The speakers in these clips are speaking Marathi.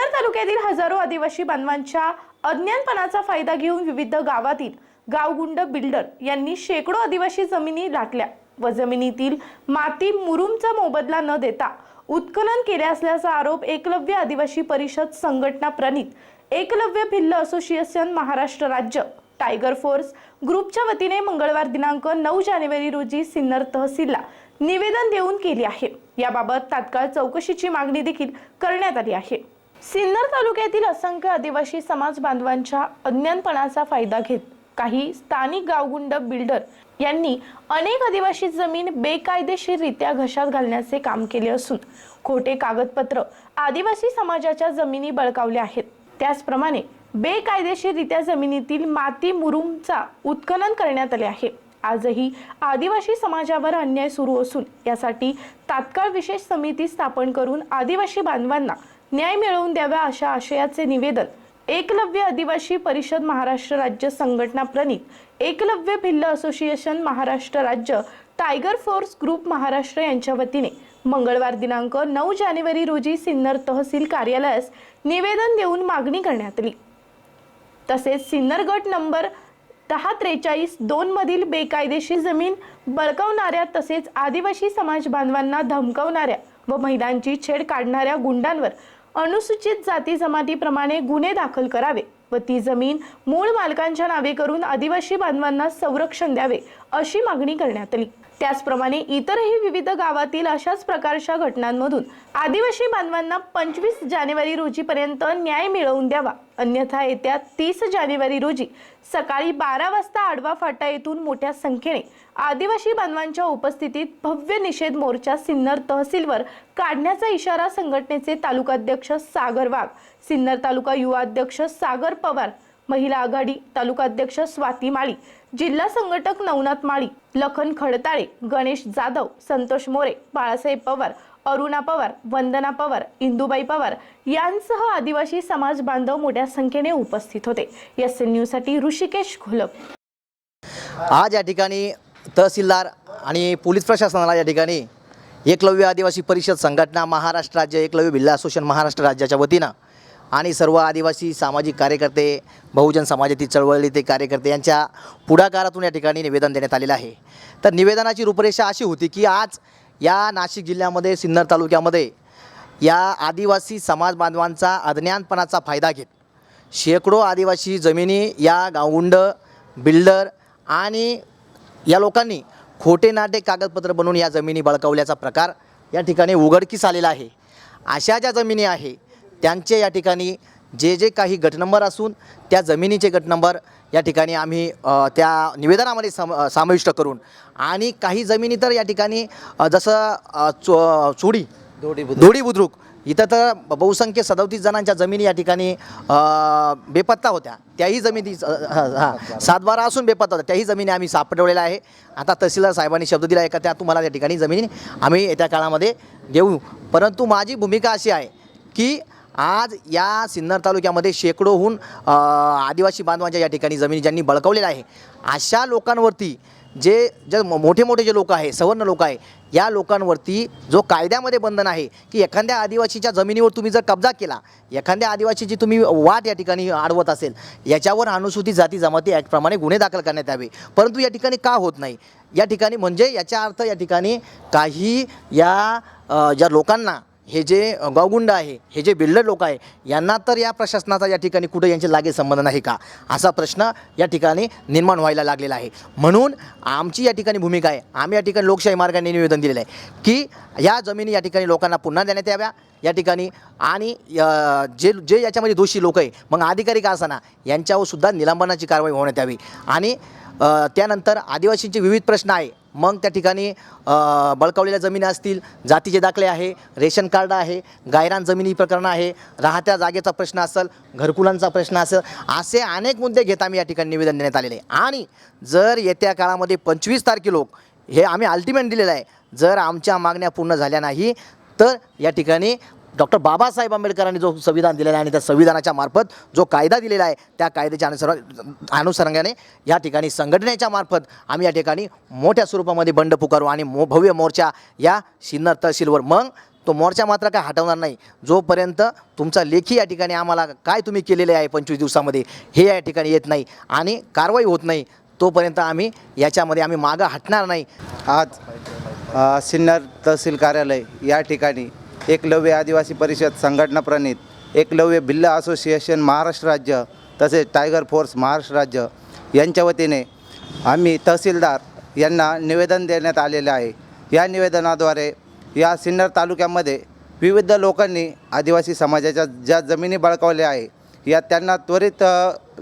सिन्नर तालुक्यातील हजारो आदिवासी बांधवांच्या अज्ञानपणाचा फायदा घेऊन विविध गावातील गावगुंड बिल्डर यांनी शेकडो आदिवासी जमिनी लाटल्या व जमिनीतील माती मुरुमचा मोबदला न देता उत्खनन केले असल्याचा आरोप एकलव्य आदिवासी परिषद संघटना प्रणित एकलव्य भिल्ल असोसिएशन महाराष्ट्र राज्य टायगर फोर्स ग्रुपच्या वतीने मंगळवार दिनांक नऊ जानेवारी रोजी सिन्नर तहसीलला निवेदन देऊन केली आहे. याबाबत तात्काळ चौकशीची मागणी देखील करण्यात आली आहे. सिन्नर तालुक्यातील असंख्य आदिवासी समाज बांधवांच्या अज्ञानपणाचा फायदा घेत काही स्थानिक गावगुंड बिल्डर यांनी अनेक आदिवासी जमीन बेकायदेशीररित्या घशात घालण्याचे काम केले असून खोटे कागदपत्र आदिवासी समाजाच्या जमिनी बळकावल्या आहेत. त्याचप्रमाणे बेकायदेशीररित्या जमिनीतील माती मुरुमचा उत्खनन करण्यात आले आहे. आजही आदिवासी समाजावर अन्याय सुरू असून यासाठी तात्काळ विशेष समिती स्थापन करून आदिवासी बांधवांना न्याय मिळवून द्यावा अशा आशयाचे निवेदन एकलव्य आदिवासी परिषद महाराष्ट्र राज्य संघटना प्रणित एकलव्य भिल्ल असोसिएशन महाराष्ट्र राज्य टायगर फोर्स ग्रुप महाराष्ट्र यांच्या वतीने मंगळवार दिनांक नऊ जानेवारी रोजी सिन्नर तहसील कार्यालयास निवेदन देऊन मागणी करण्यात आली. तसेच सिन्नर गट नंबर दहा त्रेचाळीस दोन मधील बेकायदेशीर जमीन बळकवणाऱ्या तसेच आदिवासी समाज बांधवांना धमकवणाऱ्या व महिलांची छेड काढणाऱ्या गुंडांवर अनुसूचित जाती जमातीप्रमाणे गुन्हे दाखल करावे व ती जमीन मूळ मालकांच्या नावे करून आदिवासी बांधवांना संरक्षण द्यावे अशी मागणी करण्यात आली. त्याचप्रमाणे इतरही विविध गावातील अशाच प्रकारच्या घटनांमधून आदिवासी बांधवांना पंचवीस जानेवारी रोजीपर्यंत न्याय मिळवून द्यावा. अन्यथा येत्या तीस जानेवारी रोजी सकाळी बारा वाजता आडवा फाटा येथून मोठ्या संख्येने आदिवासी बांधवांच्या उपस्थितीत भव्य निषेध मोर्चा सिन्नर तहसीलवर काढण्याचा इशारा संघटनेचे तालुकाध्यक्ष सागर वाघ सिन्नर तालुका युवा अध्यक्ष सागर पवार महिला आघाडी तालुकाध्यक्ष स्वाती माळी जिल्हा संघटक नवनाथ माळी लखन खडताळे गणेश जाधव संतोष मोरे बाळासाहेब पवार अरुणा पवार वंदना पवार इंदुबाई पवार यांसह आदिवासी समाज बांधव मोठ्या संख्येने उपस्थित होते. एस एन न्यूजसाठी ऋषिकेश घोलप. आज या ठिकाणी तहसीलदार आणि पोलीस प्रशासनाला या ठिकाणी एकलव्य आदिवासी परिषद संघटना महाराष्ट्र राज्य एकलव्य भिल्ला असोसिएशन महाराष्ट्र राज्याच्या वतीनं आणि सर्व आदिवासी सामाजिक कार्यकर्ते बहुजन समाजातील चळवळीतील कार्यकर्ते यांच्या पुढाकारातून या ठिकाणी निवेदन देण्यात आलेलं आहे. तर निवेदनाची रूपरेषा अशी होती की आज या नाशिक जिल्ह्यामध्ये सिन्नर तालुक्यामध्ये या आदिवासी समाज बांधवांचा अज्ञानपणाचा फायदा घेत शेकडो आदिवासी जमिनी या गावगुंड बिल्डर आणि या लोकांनी खोटे नाटे कागदपत्र बनवून या जमिनी बळकावल्याचा प्रकार या ठिकाणी उघडकीस आलेला आहे. अशा ज्या जमिनी आहे त्यांचे या ठिकाणी जे जे काही गट नंबर असून त्या जमिनीचे गट नंबर या ठिकाणी आम्ही त्या निवेदनामध्ये सम समाविष्ट करून आणि काही जमिनी तर या ठिकाणी जसं चो चोडी दोडी बुद्रुक. इथं तर बहुसंख्य सदोतीस जणांच्या जमिनी या ठिकाणी बेपत्ता होत्या. त्याही जमिनी हां सातबारा असून बेपत्ता होत्या. त्याही जमिनी आम्ही सापडवलेल्या आहे. आता तहसीलदार साहेबांनी शब्द दिला आहे का त्या तुम्हाला त्या ठिकाणी जमिनी आम्ही येत्या काळामध्ये देऊ. परंतु माझी भूमिका अशी आहे की आज या सिन्नर तालुक्यामध्ये शेकडोहून आदिवासी बांधवांच्या या ठिकाणी जमिनी ज्यांनी बळकवलेल्या आहे अशा लोकांवरती जे जे मोठे मोठे जे लोक आहे सवर्ण लोक आहे या लोकांवरती जो कायद्यामध्ये बंधन आहे की एखाद्या आदिवासीच्या जमिनीवर तुम्ही जर कब्जा केला एखाद्या आदिवासीची तुम्ही वाट या ठिकाणी अडवत असेल याच्यावर अनुसूचित जाती जमाती ॲक्टप्रमाणे गुन्हे दाखल करण्यात यावे. परंतु या ठिकाणी का होत नाही? या ठिकाणी म्हणजे याचा अर्थ या ठिकाणी काही या ज्या लोकांना हे जे गावगुंड आहे हे जे बिल्डर लोक आहे यांना तर या प्रशासनाचा या ठिकाणी कुठं यांचे लागे संबंध नाही का? असा प्रश्न या ठिकाणी निर्माण व्हायला लागलेला आहे. म्हणून आमची या ठिकाणी भूमिका आहे. आम्ही या ठिकाणी लोकशाही मार्गाने निवेदन दिलेलं आहे की या जमिनी या ठिकाणी लोकांना पुन्हा देण्यात याव्या या ठिकाणी आणि जे जे याच्यामध्ये दोषी लोक आहे मग अधिकारी का असाना यांच्यावर सुद्धा निलंबनाची कारवाई होण्यात यावी. आणि त्यानंतर आदिवासींचे विविध प्रश्न आहे. मग त्या ठिकाणी बळकावलेल्या जमिनी असतील जातीचे दाखले आहे रेशन कार्ड आहे गायरान जमिनी प्रकरण आहे राहत्या जागेचा प्रश्न असेल घरकुलांचा प्रश्न असेल असे अनेक मुद्दे घेत आम्ही या ठिकाणी निवेदन देण्यात आलेले आहे. आणि जर येत्या काळामध्ये पंचवीस तारखे लोक हे आम्ही अल्टिमेट दिलेलं आहे जर आमच्या मागण्या पूर्ण झाल्या नाही तर या ठिकाणी डॉक्टर बाबासाहेब आंबेडकरांनी जो संविधान दिलेला आहे आणि त्या संविधानाच्या मार्फत जो कायदा दिलेला आहे त्या कायद्याच्या अनुसर अनुषंगाने या ठिकाणी संघटनेच्या मार्फत आम्ही या ठिकाणी मोठ्या स्वरूपामध्ये बंड पुकारू आणि मो भव्य मोर्चा या सिन्नर तहसीलवर. मग तो मोर्चा मात्र काय हटवणार नाही. जोपर्यंत तुमचा लेखी या ठिकाणी आम्हाला काय तुम्ही केलेले आहे पंचवीस दिवसामध्ये हे या ठिकाणी येत नाही आणि कारवाई होत नाही तोपर्यंत आम्ही याच्यामध्ये आम्ही मागं हटणार नाही. आज सिन्नर तहसील कार्यालय या ठिकाणी एकलव्य आदिवासी परिषद संघटना प्रणित एकलव्य भिल्ल असोसिएशन महाराष्ट्र राज्य तसेच टायगर फोर्स महाराष्ट्र राज्य यांच्या वतीने आम्ही तहसीलदार यांना निवेदन देण्यात आलेले आहे. या निवेदनाद्वारे या सिन्नर तालुक्यामध्ये विविध लोकांनी आदिवासी समाजाच्या ज्या जमिनी बळकावल्या आहे या त्यांना त्वरित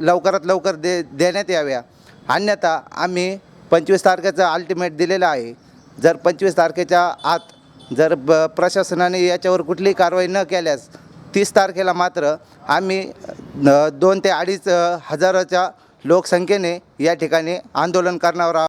लवकरात लवकर दे देण्यात याव्या. अन्यथा आम्ही पंचवीस तारखेचं अल्टिमेट दिलेलं आहे. जर पंचवीस तारखेच्या आत जर ब प्रशासनाने याच्यावर कुठलीही कारवाई न केल्यास तीस तारखेला मात्र आम्ही दोन ते अडीच हजाराच्या लोकसंख्येने या ठिकाणी आंदोलन करणार आहोत.